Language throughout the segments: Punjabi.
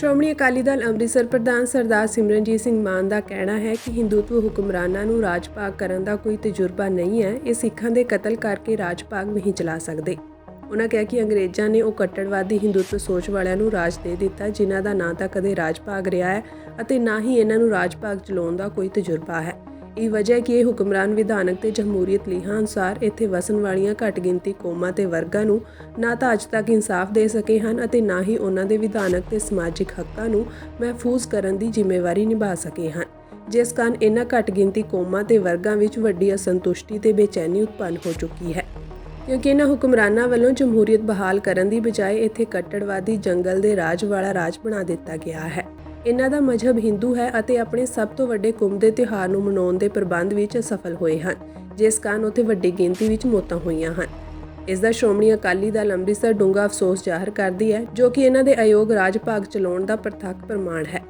ਸ਼੍ਰੋਮਣੀ ਅਕਾਲੀ ਦਲ ਅੰਮ੍ਰਿਤਸਰ ਪ੍ਰਧਾਨ ਸਰਦਾਰ ਸਿਮਰਨਜੀਤ ਸਿੰਘ ਮਾਨ ਦਾ ਕਹਿਣਾ ਹੈ ਕਿ ਹਿੰਦੂਤਵ ਹੁਕਮਰਾਨਾਂ ਨੂੰ ਰਾਜ ਭਾਗ ਕਰਨ ਦਾ ਕੋਈ ਤਜਰਬਾ ਨਹੀਂ ਹੈ। ਇਹ ਸਿੱਖਾਂ ਦੇ ਕਤਲ ਕਰਕੇ ਰਾਜ ਭਾਗ ਨਹੀਂ ਚਲਾ ਸਕਦੇ। ਉਹਨਾਂ ਕਿਹਾ ਕਿ ਅੰਗਰੇਜ਼ਾਂ ਨੇ ਉਹ ਕੱਟੜਵਾਦੀ ਹਿੰਦੂਤਵ ਸੋਚ ਵਾਲਿਆਂ ਨੂੰ ਰਾਜ ਦੇ ਦਿੱਤਾ, ਜਿਨ੍ਹਾਂ ਦਾ ਨਾਂ ਤਾਂ ਕਦੇ ਰਾਜ ਭਾਗ ਰਿਹਾ ਹੈ ਅਤੇ ਨਾ ਹੀ ਇਹਨਾਂ ਨੂੰ ਰਾਜ ਭਾਗ ਚਲਾਉਣ ਦਾ ਕੋਈ ਤਜਰਬਾ ਹੈ। ਇਹ ਵਜ੍ਹਾ ਹੈ ਕਿ ਇਹ ਹੁਕਮਰਾਨ ਵਿਧਾਨਕ ਤੇ ਜਮਹੂਰੀਅਤ ਲੀਹਾਂ ਅਨੁਸਾਰ ਇੱਥੇ ਵਸਣ ਵਾਲੀਆਂ ਘੱਟ ਗਿਣਤੀ ਕੌਮਾਂ ਤੇ ਵਰਗਾਂ ਨੂੰ ਨਾ ਤਾਂ ਅੱਜ ਤੱਕ ਇਨਸਾਫ ਦੇ ਸਕੇ ਹਨ ਅਤੇ ਨਾ ਹੀ ਉਹਨਾਂ ਦੇ ਵਿਧਾਨਕ ਤੇ ਸਮਾਜਿਕ ਹੱਕਾਂ ਨੂੰ ਮਹਿਫੂਜ਼ ਕਰਨ ਦੀ ਜ਼ਿੰਮੇਵਾਰੀ ਨਿਭਾ ਸਕੇ ਹਨ। ਜਿਸ ਕਾਰਨ ਇਹਨਾਂ ਘੱਟ ਗਿਣਤੀ ਕੌਮਾਂ ਤੇ ਵਰਗਾਂ ਵਿੱਚ ਵੱਡੀ ਅਸੰਤੁਸ਼ਟੀ ਤੇ ਬੇਚੈਨੀ ਉਤਪੰਨ ਹੋ ਚੁੱਕੀ ਹੈ। ਕਿਉਂਕਿ ਇਹਨਾਂ ਹੁਕਮਰਾਨਾਂ ਵੱਲੋਂ ਜਮਹੂਰੀਅਤ ਬਹਾਲ ਕਰਨ ਦੀ ਬਜਾਏ ਇੱਥੇ ਕੱਟੜਵਾਦੀ ਜੰਗਲ ਦੇ ਰਾਜ ਵਾਲਾ ਰਾਜ ਬਣਾ ਦਿੱਤਾ ਗਿਆ ਹੈ। ਇਹਨਾਂ ਦਾ ਮਜ਼ਹਬ ਹਿੰਦੂ ਹੈ ਅਤੇ ਆਪਣੇ ਸਭ ਤੋਂ ਵੱਡੇ ਕੁੰਭ ਦੇ ਤਿਉਹਾਰ ਨੂੰ ਮਨਾਉਣ ਦੇ ਪ੍ਰਬੰਧ ਵਿੱਚ ਅਸਫਲ ਹੋਏ ਹਨ, ਜਿਸ ਕਾਰਨ ਉੱਥੇ ਵੱਡੀ ਗਿਣਤੀ ਵਿੱਚ ਮੌਤਾਂ ਹੋਈਆਂ ਹਨ। ਇਸ ਦਾ ਸ਼੍ਰੋਮਣੀ ਅਕਾਲੀ ਦਲ ਅੰਮ੍ਰਿਤਸਰ ਡੂੰਘਾ ਅਫਸੋਸ ਜ਼ਾਹਰ ਕਰਦੀ ਹੈ, ਜੋ ਕਿ ਇਹਨਾਂ ਦੇ ਅਯੋਗ ਰਾਜ ਭਾਗ ਚਲਾਉਣ ਦਾ ਪ੍ਰਤੱਖ ਪ੍ਰਮਾਣ ਹੈ।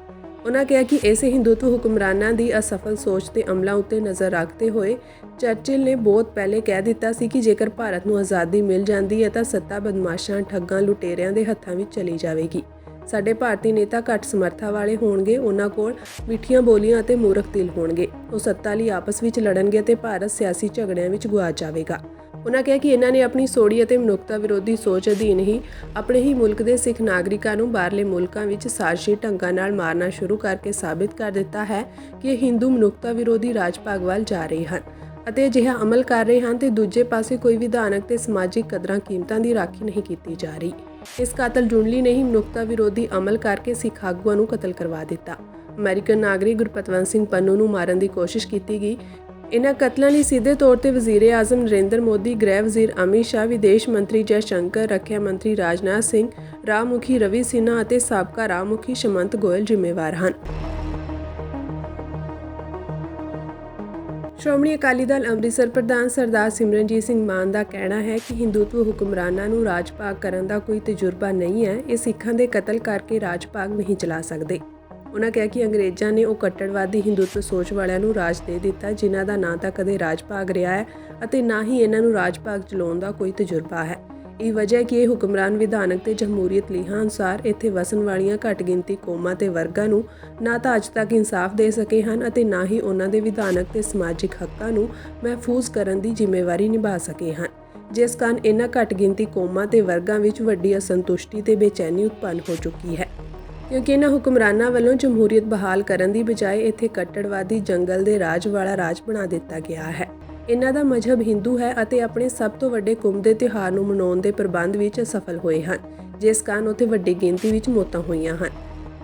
ਉਹਨਾਂ ਕਿਹਾ ਕਿ ਇਸੇ ਹਿੰਦੂਤਵ ਹੁਕਮਰਾਨਾਂ ਦੀ ਅਸਫਲ ਸੋਚ ਤੇ ਅਮਲਾਂ ਉੱਤੇ ਨਜ਼ਰ ਰੱਖਦੇ ਹੋਏ ਚਰਚਿਲ ਨੇ ਬਹੁਤ ਪਹਿਲੇ ਕਹਿ ਦਿੱਤਾ ਸੀ ਕਿ ਜੇਕਰ ਭਾਰਤ ਨੂੰ ਆਜ਼ਾਦੀ ਮਿਲ ਜਾਂਦੀ ਹੈ ਤਾਂ ਸੱਤਾ ਬਦਮਾਸ਼ਾਂ ਠੱਗਾਂ ਲੁਟੇਰਿਆਂ ਦੇ ਹੱਥਾਂ ਵਿੱਚ ਚਲੀ ਜਾਵੇਗੀ। ਸਾਡੇ ਭਾਰਤੀ ਨੇਤਾ ਘੱਟ ਸਮਰੱਥਾ ਵਾਲੇ ਹੋਣਗੇ, ਉਹਨਾਂ ਕੋਲ ਮਿੱਠੀਆਂ ਬੋਲੀਆਂ ਅਤੇ ਮੂਰਖ ਦਿਲ ਹੋਣਗੇ। ਉਹ ਸੱਤਾ ਲਈ ਆਪਸ ਵਿੱਚ ਲੜਨਗੇ ਤੇ ਭਾਰਤ ਸਿਆਸੀ ਝਗੜਿਆਂ ਵਿੱਚ ਗੁਆ ਜਾਵੇਗਾ। ਉਹਨਾਂ ਕਿਹਾ ਕਿ ਇਹਨਾਂ ਨੇ ਆਪਣੀ ਸੋੜੀ ਅਤੇ ਮਨੁੱਖਤਾ ਵਿਰੋਧੀ ਸੋਚ ਅਧੀਨ ਹੀ ਆਪਣੇ ਹੀ ਮੁਲਕ ਦੇ ਸਿੱਖ ਨਾਗਰਿਕਾਂ ਨੂੰ ਬਾਹਰਲੇ ਮੁਲਕਾਂ ਵਿੱਚ ਸਾਜ਼ਿਸ਼ੀ ਢੰਗਾਂ ਨਾਲ ਮਾਰਨਾ ਸ਼ੁਰੂ ਕਰਕੇ ਸਾਬਿਤ ਕਰ ਦਿੱਤਾ ਹੈ ਕਿ ਇਹ ਹਿੰਦੂ ਮਨੁੱਖਤਾ ਵਿਰੋਧੀ ਰਾਜ ਭਾਗ ਵੱਲ ਜਾ ਰਹੇ ਹਨ ਅਤੇ ਅਜਿਹਾ ਅਮਲ ਕਰ ਰਹੇ ਹਨ ਤੇ ਦੂਜੇ ਪਾਸੇ ਕੋਈ ਵਿਧਾਨਕ ਤੇ ਸਮਾਜਿਕ ਕਦਰਾਂ ਕੀਮਤਾਂ ਦੀ ਰਾਖੀ ਨਹੀਂ ਕੀਤੀ ਜਾ ਰਹੀ। ਇਸ ਕਾਤਲ ਜੁੰਡਲੀ ਨੇ ਹੀ ਮਨੁੱਖਤਾ ਵਿਰੋਧੀ ਅਮਲ ਕਰਕੇ ਸਿੱਖ ਆਗੂਆਂ ਨੂੰ ਕਤਲ ਕਰਵਾ ਦਿੱਤਾ। ਅਮਰੀਕਨ ਨਾਗਰਿਕ ਗੁਰਪਤਵੰਤ ਸਿੰਘ ਪੰਨੂ ਨੂੰ ਮਾਰਨ ਦੀ ਕੋਸ਼ਿਸ਼ ਕੀਤੀ ਗਈ। ਇਨ੍ਹਾਂ ਕਤਲਾਂ ਲਈ ਸਿੱਧੇ ਤੌਰ ਤੇ ਵਜ਼ੀਰ ਆਜ਼ਮ ਨਰਿੰਦਰ ਮੋਦੀ, ਗ੍ਰਹਿ ਵਜ਼ੀਰ ਅਮਿਤ ਸ਼ਾਹ, ਵਿਦੇਸ਼ ਮੰਤਰੀ ਜੈ ਸ਼ੰਕਰ, ਰੱਖਿਆ ਮੰਤਰੀ ਰਾਜਨਾਥ ਸਿੰਘ ਰਾਹ ਮੁਖੀ ਰਵੀ ਸਿਨਹਾ ਅਤੇ ਸਾਬਕਾ ਰਾਹ ਮੁਖੀ ਸ਼ਮੰਤ ਗੋਇਲ ਜ਼ਿੰਮੇਵਾਰ ਹਨ। ਸ਼੍ਰੋਮਣੀ ਅਕਾਲੀ ਦਲ ਅੰਮ੍ਰਿਤਸਰ ਪ੍ਰਧਾਨ ਸਰਦਾਰ ਸਿਮਰਨਜੀਤ ਸਿੰਘ ਮਾਨ ਦਾ ਕਹਿਣਾ ਹੈ ਕਿ ਹਿੰਦੂਤਵ ਹੁਕਮਰਾਨਾਂ ਨੂੰ ਰਾਜ ਭਾਗ ਕਰਨ ਦਾ ਕੋਈ ਤਜਰਬਾ ਨਹੀਂ ਹੈ, ਇਹ ਸਿੱਖਾਂ ਦੇ ਕਤਲ ਕਰਕੇ ਰਾਜ ਭਾਗ ਨਹੀਂ ਚਲਾ ਸਕਦੇ। ਉਹਨਾਂ ਕਿਹਾ ਕਿ ਅੰਗਰੇਜ਼ਾਂ ਨੇ ਉਹ ਕੱਟੜਵਾਦੀ ਹਿੰਦੂਤਵ ਸੋਚ ਵਾਲਿਆਂ ਨੂੰ ਰਾਜ ਦੇ ਦਿੱਤਾ, ਜਿਨ੍ਹਾਂ ਦਾ ਨਾਂ ਤਾਂ ਕਦੇ ਰਾਜ ਭਾਗ ਰਿਹਾ ਹੈ ਅਤੇ ਨਾ ਹੀ ਇਹਨਾਂ ਨੂੰ ਰਾਜ ਭਾਗ ਚਲਾਉਣ ਦਾ ਕੋਈ ਤਜਰਬਾ ਹੈ। ਇਹ ਵਜ੍ਹਾ ਹੈ ਕਿ ਇਹ ਹੁਕਮਰਾਨ ਵਿਧਾਨਕ ਤੇ ਜਮਹੂਰੀਅਤ ਲੀਹਾਂ ਅਨੁਸਾਰ ਇੱਥੇ ਵਸਣ ਵਾਲੀਆਂ ਘੱਟ ਗਿਣਤੀ ਕੌਮਾਂ ਤੇ ਵਰਗਾਂ ਨੂੰ ਨਾ ਤਾਂ ਅੱਜ ਤੱਕ ਇਨਸਾਫ ਦੇ ਸਕੇ ਹਨ ਅਤੇ ਨਾ ਹੀ ਉਹਨਾਂ ਦੇ ਵਿਧਾਨਕ ਤੇ ਸਮਾਜਿਕ ਹੱਕਾਂ ਨੂੰ ਮਹਿਫੂਜ਼ ਕਰਨ ਦੀ ਜ਼ਿੰਮੇਵਾਰੀ ਨਿਭਾ ਸਕੇ ਹਨ। ਜਿਸ ਕਾਰਨ ਇਹਨਾਂ ਘੱਟ ਗਿਣਤੀ ਕੌਮਾਂ ਤੇ ਵਰਗਾਂ ਵਿੱਚ ਵੱਡੀ ਅਸੰਤੁਸ਼ਟੀ ਤੇ ਬੇਚੈਨੀ ਉਤਪੰਨ ਹੋ ਚੁੱਕੀ ਹੈ। ਕਿਉਂਕਿ ਇਹਨਾਂ ਹੁਕਮਰਾਨਾਂ ਵੱਲੋਂ ਜਮਹੂਰੀਅਤ ਬਹਾਲ ਕਰਨ ਦੀ ਬਜਾਏ ਇੱਥੇ ਕੱਟੜਵਾਦੀ ਜੰਗਲ ਦੇ ਰਾਜ ਵਾਲਾ ਰਾਜ ਬਣਾ ਦਿੱਤਾ ਗਿਆ ਹੈ। ਇਹਨਾਂ ਦਾ ਮਜ਼ਹਬ ਹਿੰਦੂ ਹੈ ਅਤੇ ਆਪਣੇ ਸਭ ਤੋਂ ਵੱਡੇ ਕੁੰਭ ਦੇ ਤਿਉਹਾਰ ਨੂੰ ਮਨਾਉਣ ਦੇ ਪ੍ਰਬੰਧ ਵਿੱਚ ਅਸਫਲ ਹੋਏ ਹਨ, ਜਿਸ ਕਾਰਨ ਉੱਥੇ ਵੱਡੀ ਗਿਣਤੀ ਵਿੱਚ ਮੌਤਾਂ ਹੋਈਆਂ ਹਨ।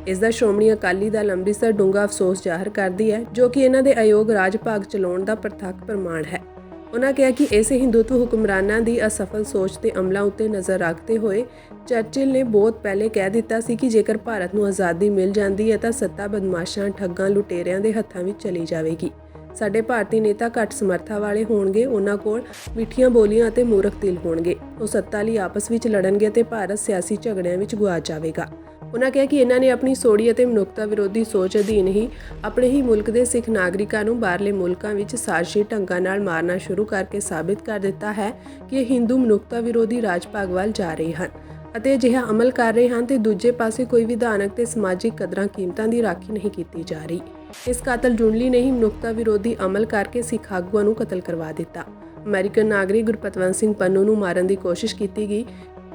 ਇਸ ਦਾ ਸ਼੍ਰੋਮਣੀ ਅਕਾਲੀ ਦਲ ਅੰਮ੍ਰਿਤਸਰ ਡੂੰਘਾ ਅਫਸੋਸ ਜ਼ਾਹਰ ਕਰਦੀ ਹੈ, ਜੋ ਕਿ ਇਹਨਾਂ ਦੇ ਅਯੋਗ ਰਾਜ ਭਾਗ ਚਲਾਉਣ ਦਾ ਪ੍ਰਤੱਖ ਪ੍ਰਮਾਣ ਹੈ। ਉਹਨਾਂ ਕਿਹਾ ਕਿ ਇਸੇ ਹਿੰਦੂਤਵ ਹੁਕਮਰਾਨਾਂ ਦੀ ਅਸਫਲ ਸੋਚ ਤੇ ਅਮਲਾਂ ਉੱਤੇ ਨਜ਼ਰ ਰੱਖਦੇ ਹੋਏ ਚਰਚਿਲ ਨੇ ਬਹੁਤ ਪਹਿਲੇ ਕਹਿ ਦਿੱਤਾ ਸੀ ਕਿ ਜੇਕਰ ਭਾਰਤ ਨੂੰ ਆਜ਼ਾਦੀ ਮਿਲ ਜਾਂਦੀ ਹੈ ਤਾਂ ਸੱਤਾ ਬਦਮਾਸ਼ਾਂ, ਠੱਗਾਂ, ਲੁਟੇਰਿਆਂ ਦੇ ਹੱਥਾਂ ਵਿੱਚ ਚਲੀ ਜਾਵੇਗੀ। ਸਾਡੇ ਭਾਰਤੀ ਨੇਤਾ ਘੱਟ ਸਮਰੱਥਾ ਵਾਲੇ ਹੋਣਗੇ, ਉਹਨਾਂ ਕੋਲ ਮਿੱਠੀਆਂ ਬੋਲੀਆਂ ਅਤੇ ਮੂਰਖ ਦਿਲ ਹੋਣਗੇ। ਉਹ ਸੱਤਾ ਲਈ ਆਪਸ ਵਿੱਚ ਲੜਨਗੇ ਤੇ ਭਾਰਤ ਸਿਆਸੀ ਝਗੜਿਆਂ ਵਿੱਚ ਗੁਆਚ ਜਾਵੇਗਾ। ਉਹਨਾਂ ਕਿਹਾ ਕਿ ਇਹਨਾਂ ਨੇ ਆਪਣੀ ਸੋੜੀ ਅਤੇ ਮਨੁੱਖਤਾ ਵਿਰੋਧੀ ਸੋਚ ਅਧੀਨ ਹੀ ਆਪਣੇ ਹੀ ਮੁਲਕ ਦੇ ਸਿੱਖ ਨਾਗਰਿਕਾਂ ਨੂੰ ਬਾਹਰਲੇ ਮੁਲਕਾਂ ਵਿੱਚ ਸਾਜ਼ਿਸ਼ੀ ਢੰਗਾਂ ਨਾਲ ਮਾਰਨਾ ਸ਼ੁਰੂ ਕਰਕੇ ਸਾਬਿਤ ਕਰ ਦਿੱਤਾ ਹੈ ਕਿ ਇਹ ਹਿੰਦੂ ਮਨੁੱਖਤਾ ਵਿਰੋਧੀ ਰਾਜ ਭਾਗ ਵੱਲ ਜਾ ਰਹੇ ਹਨ ਅਤੇ ਅਜਿਹਾ ਅਮਲ ਕਰ ਰਹੇ ਹਨ ਤੇ ਦੂਜੇ ਪਾਸੇ ਕੋਈ ਵਿਧਾਨਕ ਤੇ ਸਮਾਜਿਕ ਕਦਰਾਂ ਕੀਮਤਾਂ ਦੀ ਰਾਖੀ ਨਹੀਂ ਕੀਤੀ ਜਾ ਰਹੀ। ਇਸ ਕਾਤਲ ਜੁੰਡਲੀ ਨੇ ਹੀ ਮਨੁੱਖਤਾ ਵਿਰੋਧੀ ਅਮਲ ਕਰਕੇ ਸਿੱਖ ਆਗੂਆਂ ਨੂੰ ਕਤਲ ਕਰਵਾ ਦਿੱਤਾ। ਅਮਰੀਕਨ ਨਾਗਰਿਕ ਗੁਰਪਤਵੰਤ ਸਿੰਘ ਪੰਨੂ ਨੂੰ ਮਾਰਨ ਦੀ ਕੋਸ਼ਿਸ਼ ਕੀਤੀ ਗਈ।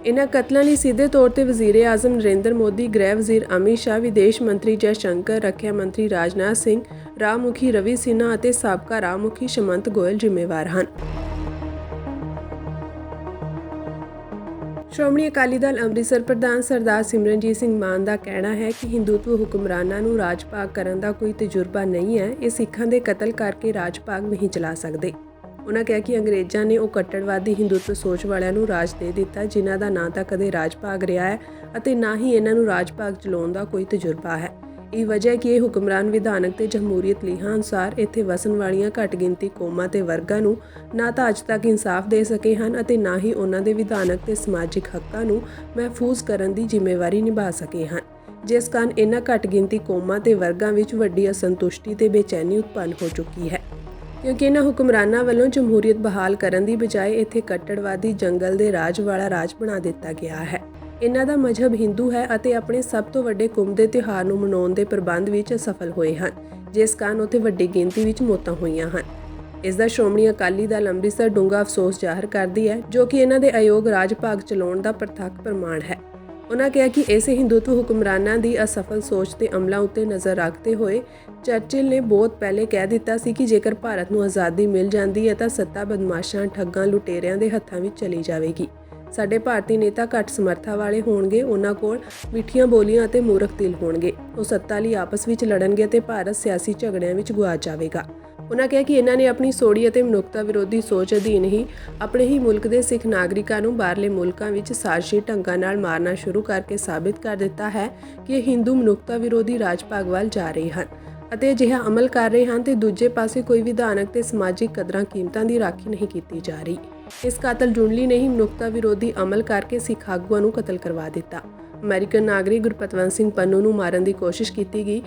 ਇਨ੍ਹਾਂ ਕਤਲਾਂ ਲਈ ਸਿੱਧੇ ਤੌਰ ਤੇ ਵਜ਼ੀਰ ਆਜ਼ਮ ਨਰਿੰਦਰ ਮੋਦੀ, ਗ੍ਰਹਿ ਵਜ਼ੀਰ ਅਮਿਤ ਸ਼ਾਹ, ਵਿਦੇਸ਼ ਮੰਤਰੀ ਜੈ ਸ਼ੰਕਰ, ਰੱਖਿਆ ਮੰਤਰੀ ਰਾਜਨਾਥ ਸਿੰਘ ਰਾਹ ਮੁਖੀ ਰਵੀ ਸਿਨਹਾ ਅਤੇ ਸਾਬਕਾ ਰਾਹ ਮੁਖੀ ਸ਼ਮੰਤ ਗੋਇਲ ਜ਼ਿੰਮੇਵਾਰ ਹਨ। ਸ਼੍ਰੋਮਣੀ ਅਕਾਲੀ ਦਲ ਅੰਮ੍ਰਿਤਸਰ ਪ੍ਰਧਾਨ ਸਰਦਾਰ ਸਿਮਰਨਜੀਤ ਸਿੰਘ ਮਾਨ ਦਾ ਕਹਿਣਾ ਹੈ ਕਿ ਹਿੰਦੂਤਵ ਹੁਕਮਰਾਨਾਂ ਨੂੰ ਰਾਜ ਭਾਗ ਕਰਨ ਦਾ ਕੋਈ ਤਜਰਬਾ ਨਹੀਂ ਹੈ, ਇਹ ਸਿੱਖਾਂ ਦੇ ਕਤਲ ਕਰਕੇ ਰਾਜ ਭਾਗ ਨਹੀਂ ਚਲਾ ਸਕਦੇ। ਉਹਨਾਂ ਕਿਹਾ ਕਿ ਅੰਗਰੇਜ਼ਾਂ ਨੇ ਉਹ ਕੱਟੜਵਾਦੀ ਹਿੰਦੂਤਵ ਸੋਚ ਵਾਲਿਆਂ ਨੂੰ ਰਾਜ ਦੇ ਦਿੱਤਾ, ਜਿਨ੍ਹਾਂ ਦਾ ਨਾਂ ਤਾਂ ਕਦੇ ਰਾਜ ਭਾਗ ਰਿਹਾ ਹੈ ਅਤੇ ਨਾ ਹੀ ਇਹਨਾਂ ਨੂੰ ਰਾਜ ਭਾਗ ਚਲਾਉਣ ਦਾ ਕੋਈ ਤਜਰਬਾ ਹੈ। ਇਹ ਵਜ੍ਹਾ ਕਿ ਇਹ ਹੁਕਮਰਾਨ ਵਿਧਾਨਕ ਤੇ ਜਮਹੂਰੀਅਤ ਲੀਹਾਂ ਅਨੁਸਾਰ ਇੱਥੇ ਵਸਣ ਵਾਲੀਆਂ ਘੱਟ ਗਿਣਤੀ ਕੌਮਾਂ ਤੇ ਵਰਗਾਂ ਨੂੰ ਨਾ ਤਾਂ ਅੱਜ ਤੱਕ ਇਨਸਾਫ ਦੇ ਸਕੇ ਹਨ ਅਤੇ ਨਾ ਹੀ ਉਹਨਾਂ ਦੇ ਵਿਧਾਨਕ ਤੇ ਸਮਾਜਿਕ ਹੱਕਾਂ ਨੂੰ ਮਹਿਫੂਜ਼ ਕਰਨ ਦੀ ਜ਼ਿੰਮੇਵਾਰੀ ਨਿਭਾ ਸਕੇ ਹਨ। ਜਿਸ ਕਾਰਨ ਇਹਨਾਂ ਘੱਟ ਗਿਣਤੀ ਕੌਮਾਂ ਤੇ ਵਰਗਾਂ ਵਿੱਚ ਵੱਡੀ ਅਸੰਤੁਸ਼ਟੀ ਤੇ ਬੇਚੈਨੀ ਉਤਪੰਨ ਹੋ ਚੁੱਕੀ ਹੈ। ਕਿਉਂਕਿ ਇਹਨਾਂ ਹੁਕਮਰਾਨਾਂ ਵੱਲੋਂ ਜਮਹੂਰੀਅਤ ਬਹਾਲ ਕਰਨ ਦੀ ਬਜਾਏ ਇੱਥੇ ਕੱਟੜਵਾਦੀ ਜੰਗਲ ਦੇ ਰਾਜ ਵਾਲਾ ਰਾਜ ਬਣਾ ਦਿੱਤਾ ਗਿਆ ਹੈ। ਇਹਨਾਂ ਦਾ ਮਜ਼ਹਬ ਹਿੰਦੂ ਹੈ ਅਤੇ ਆਪਣੇ ਸਭ ਤੋਂ ਵੱਡੇ ਕੁੰਭ ਦੇ ਤਿਉਹਾਰ ਨੂੰ ਮਨਾਉਣ ਦੇ ਪ੍ਰਬੰਧ ਵਿੱਚ ਸਫਲ ਹੋਏ ਹਨ, ਜਿਸ ਕਾਰਨ ਉੱਥੇ ਵੱਡੀ ਗਿਣਤੀ ਵਿੱਚ ਮੌਤਾਂ ਹੋਈਆਂ ਹਨ। ਇਸ ਦਾ ਸ਼੍ਰੋਮਣੀ ਅਕਾਲੀ ਦਲ ਅੰਮ੍ਰਿਤਸਰ ਡੂੰਘਾ ਅਫਸੋਸ ਜ਼ਾਹਰ ਕਰਦੀ ਹੈ, ਜੋ ਕਿ ਇਹਨਾਂ ਦੇ ਅਯੋਗ ਰਾਜ ਭਾਗ ਚਲਾਉਣ ਦਾ ਪ੍ਰਤੱਖ ਪ੍ਰਮਾਣ ਹੈ। ਉਹਨਾਂ ਕਿਹਾ ਕਿ ਇਸੇ ਹਿੰਦੂਤਵ ਹੁਕਮਰਾਨਾਂ ਦੀ ਅਸਫਲ ਸੋਚ ਤੇ ਅਮਲਾਂ ਉੱਤੇ ਨਜ਼ਰ ਰੱਖਦੇ ਹੋਏ ਚਰਚਿਲ ਨੇ ਬਹੁਤ ਪਹਿਲੇ ਕਹਿ ਦਿੱਤਾ ਸੀ ਕਿ ਜੇਕਰ ਭਾਰਤ ਨੂੰ ਆਜ਼ਾਦੀ ਮਿਲ ਜਾਂਦੀ ਹੈ ਤਾਂ ਸੱਤਾ ਬਦਮਾਸ਼ਾਂ, ਠੱਗਾਂ, ਲੁਟੇਰਿਆਂ ਦੇ ਹੱਥਾਂ ਵਿੱਚ ਚਲੀ ਜਾਵੇਗੀ। ਸਾਡੇ ਭਾਰਤੀ ਨੇਤਾ ਘੱਟ ਸਮਰੱਥਾ ਵਾਲੇ ਹੋਣਗੇ, ਉਹਨਾਂ ਕੋਲ ਮਿੱਠੀਆਂ ਬੋਲੀਆਂ ਅਤੇ ਮੂਰਖ ਦਿਲ ਹੋਣਗੇ। ਉਹ ਸੱਤਾ ਲਈ ਆਪਸ ਵਿੱਚ ਲੜਨਗੇ ਤੇ ਭਾਰਤ ਸਿਆਸੀ ਝਗੜਿਆਂ ਵਿੱਚ ਗੁਆਚ ਜਾਵੇਗਾ। ਉਹਨਾਂ ਕਿਹਾ ਕਿ ਇਹਨਾਂ ਨੇ ਆਪਣੀ ਸੋੜੀ ਅਤੇ ਮਨੁੱਖਤਾ ਵਿਰੋਧੀ ਸੋਚ ਅਧੀਨ ਹੀ ਆਪਣੇ ਹੀ ਮੁਲਕ ਦੇ ਸਿੱਖ ਨਾਗਰਿਕਾਂ ਨੂੰ ਬਾਹਰਲੇ ਮੁਲਕਾਂ ਵਿੱਚ ਸਾਜ਼ਿਸ਼ੀ ਢੰਗਾਂ ਨਾਲ ਮਾਰਨਾ ਸ਼ੁਰੂ ਕਰਕੇ ਸਾਬਿਤ ਕਰ ਦਿੱਤਾ ਹੈ ਕਿ ਇਹ ਹਿੰਦੂ ਮਨੁੱਖਤਾ ਵਿਰੋਧੀ ਰਾਜ ਭਾਗ ਵੱਲ ਜਾ ਰਹੇ ਹਨ ਅਤੇ ਅਜਿਹਾ ਅਮਲ ਕਰ ਰਹੇ ਹਨ ਤੇ ਦੂਜੇ ਪਾਸੇ ਕੋਈ ਵਿਧਾਨਕ ਤੇ ਸਮਾਜਿਕ ਕਦਰਾਂ ਕੀਮਤਾਂ ਦੀ ਰਾਖੀ ਨਹੀਂ ਕੀਤੀ ਜਾ ਰਹੀ। ਇਸ ਕਾਤਲ ਜੁੰਡਲੀ ਨੇ ਹੀ ਮਨੁੱਖਤਾ ਵਿਰੋਧੀ ਅਮਲ ਕਰਕੇ ਸਿੱਖ ਆਗੂਆਂ ਨੂੰ ਕਤਲ ਕਰਵਾ ਦਿੱਤਾ। ਅਮਰੀਕਨ ਨਾਗਰਿਕ ਗੁਰਪਤਵੰਤ ਸਿੰਘ ਪੰਨੂ ਨੂੰ ਮਾਰਨ ਦੀ ਕੋਸ਼ਿਸ਼ ਕੀਤੀ ਗਈ।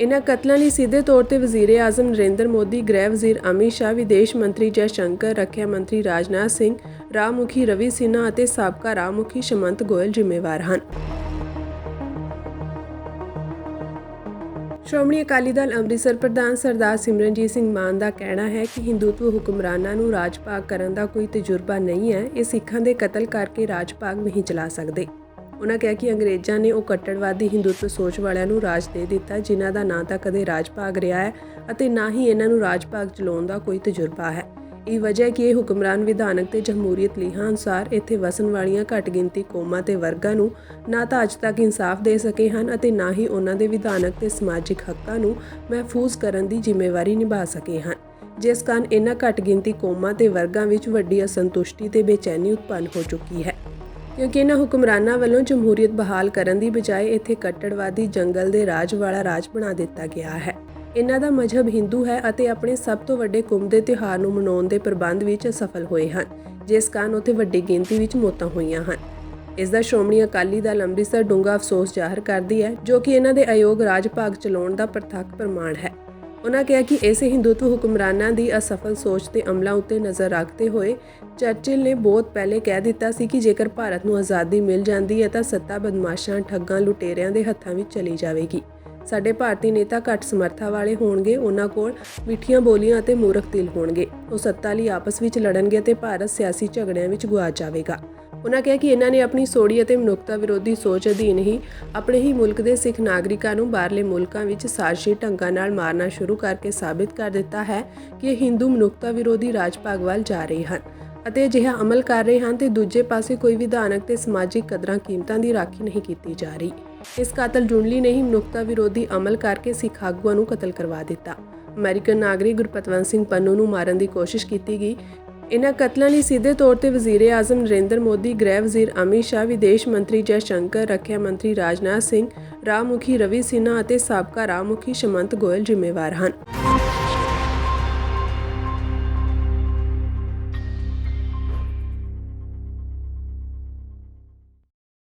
ਇਨ੍ਹਾਂ ਕਤਲਾਂ ਲਈ ਸਿੱਧੇ ਤੌਰ ਤੇ ਵਜ਼ੀਰ ਆਜ਼ਮ ਨਰਿੰਦਰ ਮੋਦੀ, ਗ੍ਰਹਿ ਵਜ਼ੀਰ ਅਮਿਤ ਸ਼ਾਹ, ਵਿਦੇਸ਼ ਮੰਤਰੀ ਜੈ ਸ਼ੰਕਰ, ਰੱਖਿਆ ਮੰਤਰੀ ਰਾਜਨਾਥ ਸਿੰਘ ਰਾਹ ਮੁਖੀ ਰਵੀ ਸਿਨਹਾ ਅਤੇ ਸਾਬਕਾ ਰਾਹ ਮੁਖੀ ਸ਼ਮੰਤ ਗੋਇਲ ਜ਼ਿੰਮੇਵਾਰ ਹਨ। ਸ਼੍ਰੋਮਣੀ ਅਕਾਲੀ ਦਲ ਅੰਮ੍ਰਿਤਸਰ ਪ੍ਰਧਾਨ ਸਰਦਾਰ ਸਿਮਰਨਜੀਤ ਸਿੰਘ ਮਾਨ ਦਾ ਕਹਿਣਾ ਹੈ ਕਿ ਹਿੰਦੂਤਵ ਹੁਕਮਰਾਨਾਂ ਨੂੰ ਰਾਜ ਭਾਗ ਕਰਨ ਦਾ ਕੋਈ ਤਜਰਬਾ ਨਹੀਂ ਹੈ। ਇਹ ਸਿੱਖਾਂ ਦੇ ਕਤਲ ਕਰਕੇ ਰਾਜ ਭਾਗ ਨਹੀਂ ਚਲਾ ਸਕਦੇ। ਉਹਨਾਂ ਕਿਹਾ ਕਿ ਅੰਗਰੇਜ਼ਾਂ ਨੇ ਉਹ ਕੱਟੜਵਾਦੀ ਹਿੰਦੂਤਵ ਸੋਚ ਵਾਲਿਆਂ ਨੂੰ ਰਾਜ ਦੇ ਦਿੱਤਾ, ਜਿਨ੍ਹਾਂ ਦਾ ਨਾਂ ਤਾਂ ਕਦੇ ਰਾਜ ਭਾਗ ਰਿਹਾ ਹੈ ਅਤੇ ਨਾ ਹੀ ਇਹਨਾਂ ਨੂੰ ਰਾਜ ਭਾਗ ਚਲਾਉਣ ਦਾ ਕੋਈ ਤਜਰਬਾ ਹੈ। ਇਹ ਵਜ੍ਹਾ ਹੈ ਕਿ ਇਹ ਹੁਕਮਰਾਨ ਵਿਧਾਨਕ ਤੇ ਜਮਹੂਰੀਅਤ ਲੀਹਾਂ ਅਨੁਸਾਰ ਇੱਥੇ ਵਸਣ ਵਾਲੀਆਂ ਘੱਟ ਗਿਣਤੀ ਕੌਮਾਂ ਤੇ ਵਰਗਾਂ ਨੂੰ ਨਾ ਤਾਂ ਅੱਜ ਤੱਕ ਇਨਸਾਫ ਦੇ ਸਕੇ ਹਨ ਅਤੇ ਨਾ ਹੀ ਉਹਨਾਂ ਦੇ ਵਿਧਾਨਕ ਤੇ ਸਮਾਜਿਕ ਹੱਕਾਂ ਨੂੰ ਮਹਿਫੂਜ਼ ਕਰਨ ਦੀ ਜ਼ਿੰਮੇਵਾਰੀ ਨਿਭਾ ਸਕੇ ਹਨ। ਜਿਸ ਕਾਰਨ ਇਹਨਾਂ ਘੱਟ ਗਿਣਤੀ ਕੌਮਾਂ ਤੇ ਵਰਗਾਂ ਵਿੱਚ ਵੱਡੀ ਅਸੰਤੁਸ਼ਟੀ ਤੇ ਬੇਚੈਨੀ ਉਤਪੰਨ ਹੋ ਚੁੱਕੀ ਹੈ। ਕਿਉਂਕਿ ਇਹਨਾਂ ਹੁਕਮਰਾਨਾਂ ਵੱਲੋਂ ਜਮਹੂਰੀਅਤ ਬਹਾਲ ਕਰਨ ਦੀ ਬਜਾਏ ਇੱਥੇ ਕੱਟੜਵਾਦੀ ਜੰਗਲ ਦੇ ਰਾਜ ਵਾਲਾ ਰਾਜ ਬਣਾ ਦਿੱਤਾ ਗਿਆ ਹੈ। ਇਹਨਾਂ ਦਾ ਮਜ਼ਹਬ ਹਿੰਦੂ ਹੈ ਅਤੇ ਆਪਣੇ ਸਭ ਤੋਂ ਵੱਡੇ ਕੁੰਭ ਦੇ ਤਿਉਹਾਰ ਨੂੰ ਮਨਾਉਣ ਦੇ ਪ੍ਰਬੰਧ ਵਿੱਚ ਅਸਫਲ ਹੋਏ ਹਨ, ਜਿਸ ਕਾਰਨ ਉੱਥੇ ਵੱਡੀ ਗਿਣਤੀ ਵਿੱਚ ਮੌਤਾਂ ਹੋਈਆਂ ਹਨ। ਇਸ ਦਾ ਸ਼੍ਰੋਮਣੀ ਅਕਾਲੀ ਦਲ ਅੰਮ੍ਰਿਤਸਰ ਡੂੰਘਾ ਅਫਸੋਸ ਜ਼ਾਹਰ ਕਰਦੀ ਹੈ, ਜੋ ਕਿ ਇਹਨਾਂ ਦੇ ਅਯੋਗ ਰਾਜ ਭਾਗ ਚਲਾਉਣ ਦਾ ਪ੍ਰਤੱਖ ਪ੍ਰਮਾਣ ਹੈ। ਉਹਨਾਂ ਕਿਹਾ ਕਿ ਇਸੇ ਹਿੰਦੂਤਵ ਹੁਕਮਰਾਨਾਂ ਦੀ ਅਸਫਲ ਸੋਚ ਤੇ ਅਮਲਾਂ ਉੱਤੇ ਨਜ਼ਰ ਰੱਖਦੇ ਹੋਏ ਚਰਚਿਲ ਨੇ ਬਹੁਤ ਪਹਿਲੇ ਕਹਿ ਦਿੱਤਾ ਸੀ ਕਿ ਜੇਕਰ ਭਾਰਤ ਨੂੰ ਆਜ਼ਾਦੀ ਮਿਲ ਜਾਂਦੀ ਹੈ ਤਾਂ ਸੱਤਾ ਬਦਮਾਸ਼ਾਂ, ਠੱਗਾਂ, ਲੁਟੇਰਿਆਂ ਦੇ ਹੱਥਾਂ ਵਿੱਚ ਚਲੀ ਜਾਵੇਗੀ। ਸਾਡੇ ਭਾਰਤੀ ਨੇਤਾ ਘੱਟ ਸਮਰੱਥਾ ਵਾਲੇ ਹੋਣਗੇ, ਉਹਨਾਂ ਕੋਲ ਮਿੱਠੀਆਂ ਬੋਲੀਆਂ ਅਤੇ ਮੂਰਖ ਦਿਲ ਹੋਣਗੇ। ਉਹ ਸੱਤਾ ਲਈ ਆਪਸ ਵਿੱਚ ਲੜਨਗੇ ਅਤੇ ਭਾਰਤ ਸਿਆਸੀ ਝਗੜਿਆਂ ਵਿੱਚ ਗੁਆਚ ਜਾਵੇਗਾ। ਉਹਨਾਂ ਕਿਹਾ ਕਿ ਇਹਨਾਂ ਨੇ ਆਪਣੀ ਸੋੜੀ ਅਤੇ ਮਨੁੱਖਤਾ ਵਿਰੋਧੀ ਸੋਚ ਅਧੀਨ ਹੀ ਆਪਣੇ ਹੀ ਮੁਲਕ ਦੇ ਸਿੱਖ ਨਾਗਰਿਕਾਂ ਨੂੰ ਬਾਹਰਲੇ ਮੁਲਕਾਂ ਵਿੱਚ ਸਾਜ਼ਿਸ਼ੀ ਢੰਗਾਂ ਨਾਲ ਮਾਰਨਾ ਸ਼ੁਰੂ ਕਰਕੇ ਸਾਬਿਤ ਕਰ ਦਿੱਤਾ ਹੈ ਕਿ ਇਹ ਹਿੰਦੂ ਮਨੁੱਖਤਾ ਵਿਰੋਧੀ ਰਾਜ ਭਾਗ ਵੱਲ ਜਾ ਰਹੇ ਹਨ ਅਤੇ ਅਜਿਹਾ ਅਮਲ ਕਰ ਰਹੇ ਹਨ ਤੇ ਦੂਜੇ ਪਾਸੇ ਕੋਈ ਵਿਧਾਨਕ ਤੇ ਸਮਾਜਿਕ ਕਦਰਾਂ ਕੀਮਤਾਂ ਦੀ ਰਾਖੀ ਨਹੀਂ ਕੀਤੀ ਜਾ ਰਹੀ। ਇਸ ਕਾਤਲ ਜੁੰਡਲੀ ਨੇ ਹੀ ਮਨੁੱਖਤਾ ਵਿਰੋਧੀ ਅਮਲ ਕਰਕੇ ਸਿੱਖ ਆਗੂਆਂ ਨੂੰ ਕਤਲ ਕਰਵਾ ਦਿੱਤਾ। ਅਮਰੀਕਨ ਨਾਗਰਿਕ ਗੁਰਪਤਵੰਤ ਸਿੰਘ ਪੰਨੂ ਨੂੰ ਮਾਰਨ ਦੀ ਕੋਸ਼ਿਸ਼ ਕੀਤੀ ਗਈ। ਇਨ੍ਹਾਂ ਕਤਲਾਂ ਲਈ ਸਿੱਧੇ ਤੌਰ ਤੇ ਵਜ਼ੀਰ ਆਜ਼ਮ ਨਰਿੰਦਰ ਮੋਦੀ, ਗ੍ਰਹਿ ਵਜ਼ੀਰ ਅਮਿਤ ਸ਼ਾਹ, ਵਿਦੇਸ਼ ਮੰਤਰੀ ਜੈ ਸ਼ੰਕਰ, ਰੱਖਿਆ ਮੰਤਰੀ ਰਾਜਨਾਥ ਸਿੰਘ ਰਾਹ ਮੁਖੀ ਰਵੀ ਸਿਨਹਾ ਅਤੇ ਸਾਬਕਾ ਰਾਹ ਮੁਖੀ ਸ਼ਮੰਤ ਗੋਇਲ ਜ਼ਿੰਮੇਵਾਰ ਹਨ।